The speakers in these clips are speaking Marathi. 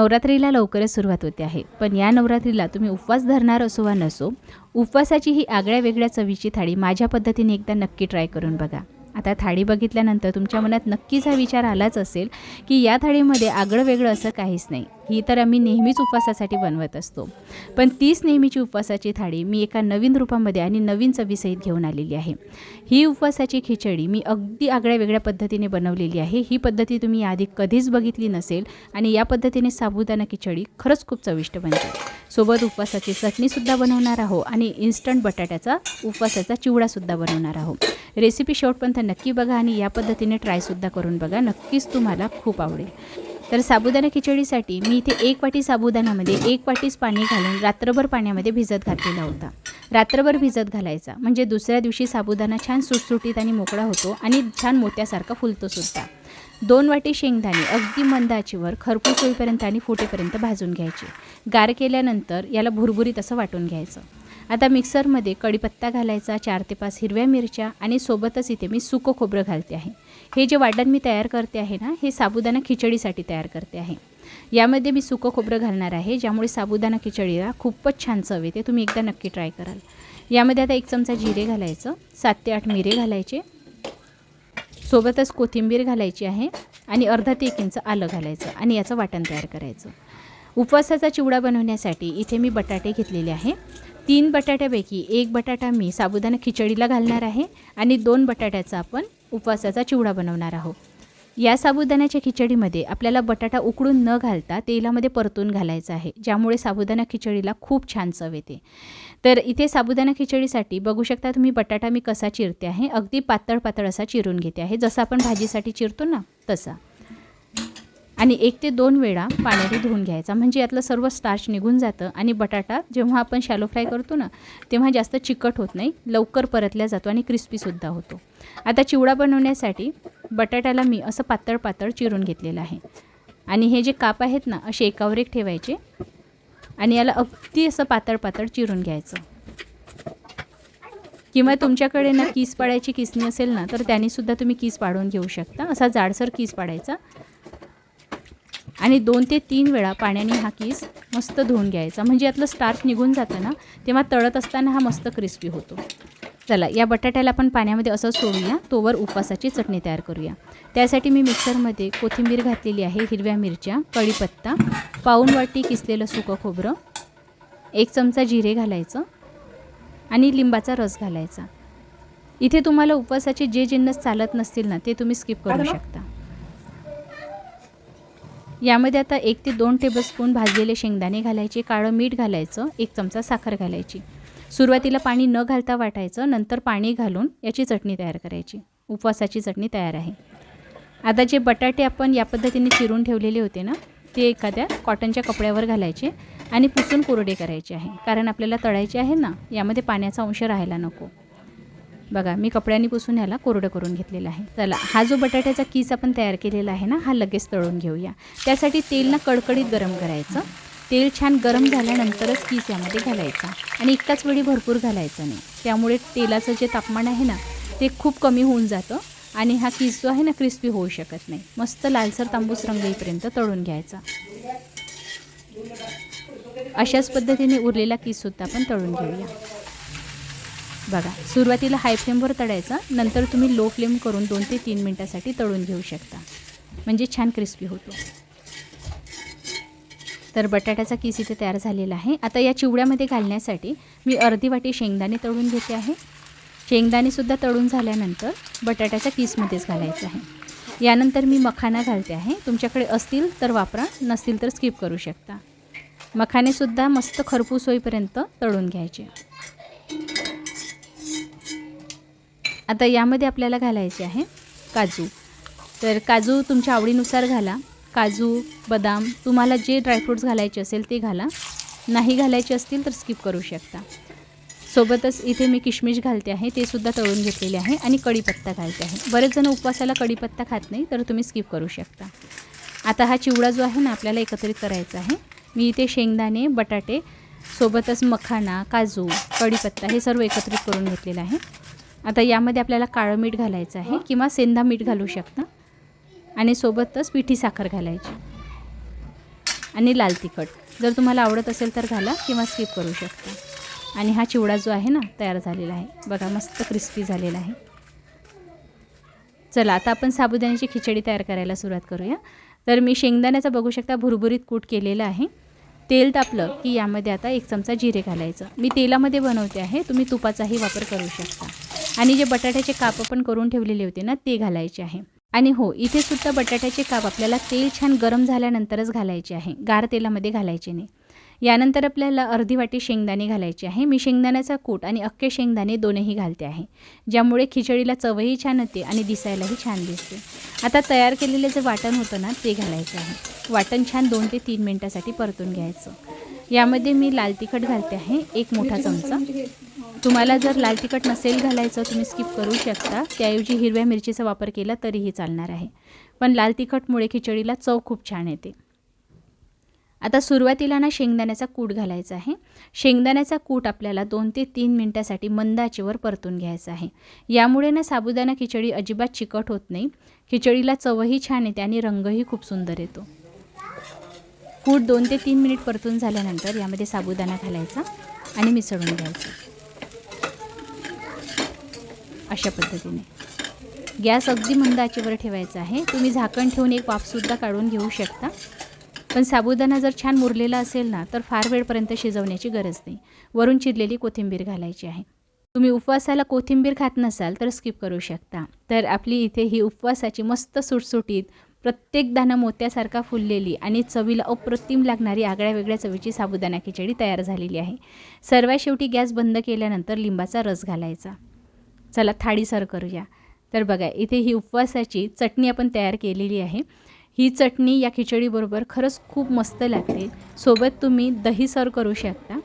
नवरात्रीला लवकरच सुरुवात होते आहे. पण या नवरात्रीला तुम्ही उपवास धरणार असो वा नसो उपवासाची ही आगळ्या वेगळ्या चवीची थाळी माझ्या पद्धतीने एकदा नक्की ट्राय करून बघा. आता थाळी बघितल्यानंतर तुमच्या मनात नक्कीच हा विचार आलाच असेल की या थाळीमध्ये आगळं वेगळं असं काहीच नाही. ही तर आम्ही नेहमीच उपवासासाठी बनवत असतो. पण तीच नेहमीची उपवासाची थाळी मी एका नवीन रूपामध्ये आणि नवीन चवीसहित घेऊन आलेली आहे. ही उपवासाची खिचडी मी अगदी आगळ्या वेगळ्या पद्धतीने बनवलेली आहे. ही पद्धती तुम्ही आधी कधीच बघितली नसेल आणि या पद्धतीने साबुदाणा खिचडी खरंच खूप चविष्ट बनते. सोबत उपवासाची चटणीसुद्धा बनवणार आहो आणि इन्स्टंट बटाट्याचा उपवासाचा चिवडासुद्धा बनवणार आहोत. रेसिपी शेवटपर्यंत नक्की बघा आणि या पद्धतीने ट्रायसुद्धा करून बघा. नक्कीच तुम्हाला खूप आवडेल. तर साबुदाणा खिचडीसाठी मी इथे एक वाटी साबुदाण्यामध्ये एक वाटीच पाणी घालून रात्रभर पाण्यामध्ये भिजत घातलेला होता. रात्रभर भिजत घालायचा. म्हणजे दुसऱ्या दिवशी साबुदाणा छान सुटसुटीत आणि मोकळा होतो आणि छान मोत्यासारखा फुलतो सुद्धा. दोन वाटी शेंगदाणे अगदी मंदाचीवर खरपूस होईपर्यंत आणि फुटेपर्यंत भाजून घ्यायचे. गार केल्यानंतर याला भुरभुरीत असं वाटून घ्यायचं. आता मिक्सरमध्ये कढीपत्ता घालायचा चार ते पाच हिरव्या मिरच्या आणि सोबतच इथे मी सुकं खोबरं घालते आहे. हे जे वाटण मी तयार करते आहे ना हे साबुदाणा खिचडीसाठी तयार करते आहे. यामध्ये मी सुकं खोबरं घालणार आहे ज्यामुळे साबुदाणा खिचडीला खूपच छान चव येते. तुम्ही एकदा नक्की ट्राय कराल. यामध्ये आता एक चमचा जिरे घालायचं सात ते आठ मिरे घालायचे. सोबतच कोथिंबीर घालायची आहे आणि अर्धा ते एक इंच आलं घालायचं आणि याचं वाटण तयार करायचं. उपवासाचा चिवडा बनवण्यासाठी इथे मी बटाटे घेतलेले आहे. तीन बटाट्यापैकी एक बटाटा मी साबुदाणा खिचडीला घालणार आहे आणि दोन बटाट्याचा आपण उपवासाचा चिवडा बनवणार आहोत. या साबुदाण्याच्या खिचडीमध्ये आपल्याला बटाटा उकडून न घालता तेलामध्ये परतून घालायचा आहे ज्यामुळे साबुदाणा खिचडीला खूप छान चव येते. तर इथे साबुदाणा खिचडीसाठी बघू शकता तुम्ही बटाटा मी कसा चिरते आहे. अगदी पातळ पातळ असा चिरून घेते आहे. जसं आपण भाजीसाठी चिरतो ना तसा. आणि एक ते दोन वेळा पाण्याने धुवून घ्यायचा. म्हणजे यातलं सर्व स्टार्च निघून जातं आणि बटाटा जेव्हा आपण शॅलो फ्राय करतो ना तेव्हा जास्त चिकट होत नाही लवकर परतल्या जातो आणि क्रिस्पीसुद्धा होतो. आता चिवडा बनवण्यासाठी बटाट्याला मी असं पातळ पातळ चिरून घेतलेलं आहे. आणि हे जे काप आहेत ना असे एकावर एक ठेवायचे आणि याला अगदी असं पातळ पातळ चिरून घ्यायचं. किंवा तुमच्याकडे ना कीस पाडायची किसणी असेल ना तर त्यानेसुद्धा तुम्ही कीस पाडून घेऊ शकता. असा जाडसर कीस पाडायचा. आणि दोन ते तीन वेळा पाण्याने हा कीस मस्त धुवून घ्यायचा. म्हणजे यातलं स्टार्च निघून जातं ना तेव्हा तळत असताना हा मस्त क्रिस्पी होतो. चला या बटाट्याला आपण पाण्यामध्ये असं सोडूया. तोवर उपवासाची चटणी तयार करूया. त्यासाठी मी मिक्सरमध्ये कोथिंबीर घातलेली आहे हिरव्या मिरच्या कढीपत्ता पाऊन वाटी किसलेलं सुकं खोबरं एक चमचा जिरे घालायचं आणि लिंबाचा रस घालायचा. इथे तुम्हाला उपवासाचे जे जिन्नस चालत नसतील ना ते तुम्ही स्किप करू शकता. यामध्ये आता एक ते दोन टेबलस्पून भाजलेले शेंगदाणे घालायचे काळं मीठ घालायचं एक चमचा साखर घालायची. सुरुवातीला पाणी न घालता वाटायचं नंतर पाणी घालून याची चटणी तयार करायची. उपवासाची चटणी तयार आहे. आता जे बटाटे आपण या पद्धतीने चिरून ठेवलेले होते ना ते एखाद्या कॉटनच्या कपड्यावर घालायचे आणि पुसून कोरडे करायचे आहे. कारण आपल्याला तळायचे आहे ना यामध्ये पाण्याचा अंश राहायला नको. बघा मी कपड्यांनी पुसून ह्याला कोरडं करून घेतलेला आहे. चला हा जो बटाट्याचा कीस आपण तयार केलेला आहे ना हा लगेच तळून घेऊया. त्यासाठी तेल ना कडकडीत गरम करायचं. तेल छान गरम झाल्यानंतरच कीस यामध्ये घालायचा. आणि एकाच वेळी भरपूर घालायचं नाही. त्यामुळे तेलाचं जे तापमान आहे ना ते खूप कमी होऊन जातं. आणि हा कीस जो आहे ना क्रिस्पी होऊ शकत नाही. मस्त लालसर तांबूस रंग येईपर्यंत तळून घ्यायचा. अशाच पद्धतीने उरलेला कीससुद्धा आपण तळून घेऊया. बघा सुरुवातीला हाय फ्लेमवर तळायचा नंतर तुम्ही लो फ्लेम करून दोन ते तीन मिनटासाठी तळून घेऊ शकता. म्हणजे छान क्रिस्पी होतो. तर बटाट्याचा किस इथे तयार झालेला आहे. आता या चिवड्यामध्ये घालण्यासाठी मी अर्धी वाटी शेंगदाणे तळून घेते आहे. शेंगदाणेसुद्धा तळून झाल्यानंतर बटाट्याच्या किसमध्येच घालायचं आहे. यानंतर मी मखाना घालते आहे. तुमच्याकडे असतील तर वापरा नसतील तर स्किप करू शकता. मखानेसुद्धा मस्त खरपूस होईपर्यंत तळून घ्यायचे. आता यामध्ये आपल्याला घालायचे आहे काजू. तर काजू तुमच्या आवडीनुसार घाला. काजू बदाम तुम्हाला जे ड्रायफ्रूट्स घालायचे असेल ते घाला. नाही घालायचे असतील तर स्किप करू शकता. सोबतच इथे मी किशमिश घालते आहे ते सुद्धा तळून घेतलेले आहे आणि कढीपत्ता घालते आहे. बरेच जण उपवासाला कढीपत्ता खात नाही तर तुम्ही स्किप करू शकता. आता हा चिवडा जो आहे ना आपल्याला एकत्रित करायचा आहे. मी इथे शेंगदाणे बटाटे सोबतच मखाना काजू कढीपत्ता हे सर्व एकत्रित करून घेतलेलं आहे. आता यामध्ये आपल्याला काळं मीठ घालायचं आहे किंवा सेंधा मीठ घालू शकता. आणि सोबतच पिठी साखर घालायची. आणि लाल तिखट. जर तुम्हाला आवडत असेल तर घाला किंवा स्किप करू शकता. आणि हा चिवडा जो आहे ना तयार झालेला आहे. बघा मस्त क्रिस्पी झालेला आहे. चला आता आपण साबुदाण्याची खिचडी तयार करायला सुरुवात करूया. तर मी शेंगदाण्याचा बघू शकता भुरभुरीत कूट केलेलं आहे. तेल तापलं की यामध्ये आता एक चमचा जिरे घालायचं. मी तेलामध्ये बनवते आहे तुम्ही तुपाचाही वापर करू शकता. आणि जे बटाट्याचे काप आपण करून ठेवलेले होते ना ते घालायचे आहे. आणि हो इथे सुद्धा बटाट्याचे काप आपल्याला तेल छान गरम झाल्यानंतरच घालायचे आहे. गार तेलामध्ये घालायचे नाही. यानंतर आपल्याला अर्धी वाटी शेंगदाणे घालायचे आहे. मी शेंगदाण्याचा कूट आणि अख्खे शेंगदाणे दोनही घालते आहे. ज्यामुळे खिचडीला चवही छान येते आणि दिसायलाही छान दिसते. आता तयार केलेलं जे वाटण होतं ना ते घालायचं आहे. वाटण छान दोन ते तीन मिनटासाठी परतून घ्यायचं. यामध्ये मी लाल तिखट घालते आहे. एक मोठा चमचा. तुम्हाला जर लाल तिखट नसेल घालायचं तुम्ही स्किप करू शकता. त्याऐवजी हिरव्या मिरचीचा वापर केला तरीही चालणार आहे. पण लाल तिखटमुळे खिचडीला चव खूप छान येते. आता सुरुवातीला ना शेंगदाण्याचा कूट घालायचा आहे. शेंगदाण्याचा कूट आपल्याला दोन ते तीन मिनटासाठी मंदाचेवर परतून घ्यायचा आहे. यामुळे ना साबुदाणा खिचडी अजिबात चिकट होत नाही. खिचडीला चवही छान येते आणि रंगही खूप सुंदर येतो. कूट दोन ते तीन मिनिट परतून झाल्यानंतर यामध्ये साबुदाणा घालायचा आणि मिसळून घ्यायचं. अशा पद्धतीने. गॅस अगदी मंद आचेवर ठेवायचा आहे. तुम्ही झाकण ठेवून एक वाफसुद्धा काढून घेऊ शकता. पण साबुदाणा जर छान मुरलेला असेल ना तर फार वेळपर्यंत शिजवण्याची गरज नाही. वरून चिरलेली कोथिंबीर घालायची आहे. तुम्ही उपवासाला कोथिंबीर खात नसाल तर स्किप करू शकता. तर आपली इथे ही उपवासाची मस्त सुटसुटीत प्रत्येक दाणा मोत्यासारखा फुललेली आणि चवीला अप्रतिम लागणारी आगळ्या वेगळ्या चवीची साबुदाणा खिचडी तयार झालेली आहे. सर्वात शेवटी गॅस बंद केल्यानंतर लिंबाचा रस घालायचा. चला थाळी सर करूया. तर बघा इथे ही उपवासाची चटणी आपण तयार केलेली आहे. ही चटणी या खिचडीबरोबर खरंच खूप मस्त लागते. सोबत तुम्ही दही सर्व करू शकता.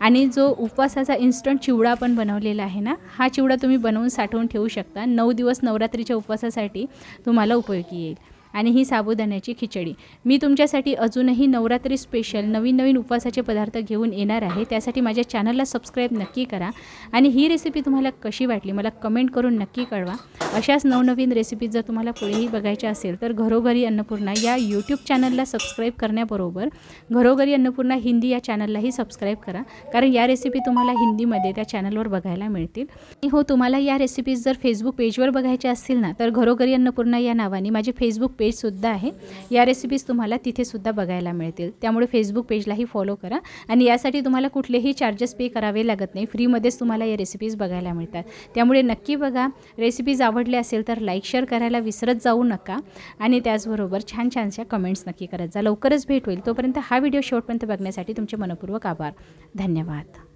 आणि जो उपवासाचा इन्स्टंट चिवडा आपण बनवलेला आहे ना हा चिवडा तुम्ही बनवून साठवून ठेवू शकता. नऊ दिवस नवरात्रीच्या उपवासासाठी तुम्हाला उपयोगी येईल. आणि ही साबुदाण्याची खिचडी. मी तुमच्यासाठी अजूनही नवरात्री स्पेशल नवीन नवीन उपवासाचे पदार्थ घेऊन येणार आहे. त्यासाठी माझ्या चॅनलला सबस्क्राईब नक्की करा. आणि ही रेसिपी तुम्हाला कशी वाटली मला कमेंट करून नक्की कळवा. अशाच नवनवीन रेसिपीज जर तुम्हाला पुढेही बघायच्या असेल तर घरोघरी अन्नपूर्णा या यूट्यूब चॅनलला सबस्क्राईब करण्याबरोबर घरोघरी अन्नपूर्णा हिंदी या चॅनललाही सबस्क्राईब करा. कारण या रेसिपी तुम्हाला हिंदीमध्ये त्या चॅनलवर बघायला मिळतील. आणि हो तुम्हाला या रेसिपीज जर फेसबुक पेजवर बघायच्या असतील ना तर घरोघरी अन्नपूर्णा या नावाने माझे फेसबुक पेजसुद्धा आहे. या रेसिपीज तुम्हाला तिथेसुद्धा बघायला मिळतील. त्यामुळे फेसबुक पेजलाही फॉलो करा. आणि यासाठी तुम्हाला कुठलेही चार्जेस पे करावे लागत नाही. फ्रीमध्येच तुम्हाला या रेसिपीज बघायला मिळतात. त्यामुळे नक्की बघा. रेसिपीज आवडले असेल तर लाईक शेअर करायला विसरत जाऊ नका. आणि त्याचबरोबर छान छानशा कमेंट्स नक्की करत जा. लवकरच भेट होईल. तोपर्यंत हा व्हिडिओ शेवटपर्यंत बघण्यासाठी तुमचे मनपूर्वक आभार. धन्यवाद.